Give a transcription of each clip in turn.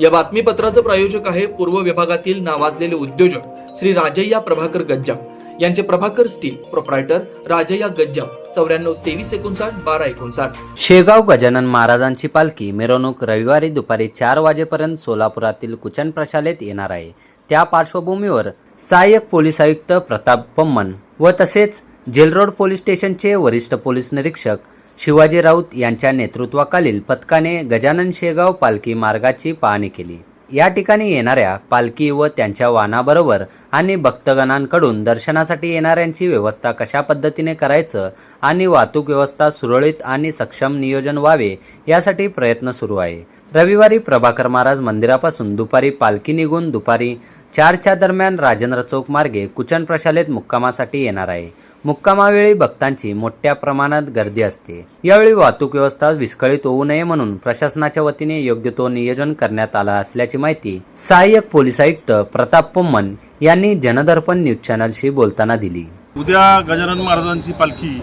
या बातमीपत्राचं प्रायोजक आहे पूर्व विभागातील नावाजलेले उद्योजक श्री राजय्या प्रभाकर गज्जाम. यांचे प्रभाकर स्टील प्रोप्रायटर राजय्या गज्जाम. चौऱ्याण्णव तेवीस एकोणसाठ बारा एकोणसाठ. शेगाव गजानन महाराजांची पालखी मिरवणूक रविवारी दुपारी चार वाजेपर्यंत सोलापुरातील कुचन प्रशालेत येणार आहे. त्या पार्श्वभूमीवर सहाय्यक पोलीस आयुक्त प्रताप पम्मन व तसेच जेलरोड पोलीस स्टेशनचे वरिष्ठ पोलीस निरीक्षक शिवाजी राऊत यांच्या नेतृत्वाखालील पथकाने गजानन शेगाव पालखी मार्गाची पाहणी केली. या ठिकाणी येणाऱ्या पालखी व त्यांच्या वाहनाबरोबर आणि भक्तगणांकडून दर्शनासाठी येणाऱ्यांची व्यवस्था कशा पद्धतीने करायचं आणि वाहतूक व्यवस्था सुरळीत आणि सक्षम नियोजन व्हावे यासाठी प्रयत्न सुरू आहे. रविवारी प्रभाकर महाराज मंदिरापासून दुपारी पालखी निघून दुपारी चारच्या दरम्यान राजेंद्र चौक मार्गे कुचन प्रशालेत मुक्कामासाठी येणार आहे. मुक्कामावेळी भक्तांची मोठ्या प्रमाणात गर्दी असते. यावेळी वाहतूक व्यवस्था विस्कळीत होऊ नये म्हणून प्रशासनाच्या वतीने योग्य तो नियोजन करण्यात आला असल्याची माहिती सहाय्यक पोलीस आयुक्त प्रताप पोम्मन यांनी जनदर्पण न्यूज चॅनलशी बोलताना दिली. उद्या गजानन महाराजांची पालखी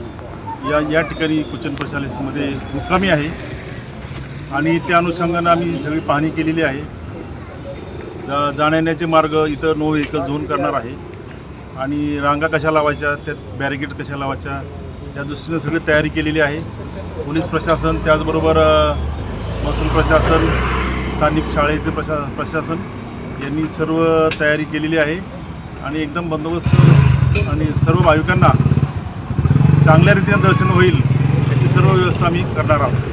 या या ठिकाणी कुचन प्रशालेमध्ये मुक्कामी आहे. आणि त्या अनुषंगानं आम्ही सगळी पाहणी केलेली आहे. जा जाण्याचे मार्ग इथं नो व्हेकल झोन करणार आहे. आणि रांगा कशा लावायच्या त्यात बॅरिकेड कशा लावायच्या या दृष्टीने सगळी तयारी केलेली आहे. पोलीस प्रशासन त्याचबरोबर महसूल प्रशासन स्थानिक शाळेचे प्रशा प्रशासन यांनी सर्व तयारी केलेली आहे. आणि एकदम बंदोबस्त आणि सर्व भाविकांना चांगल्या रीतीने दर्शन होईल याची सर्व व्यवस्था आम्ही करणार आहोत.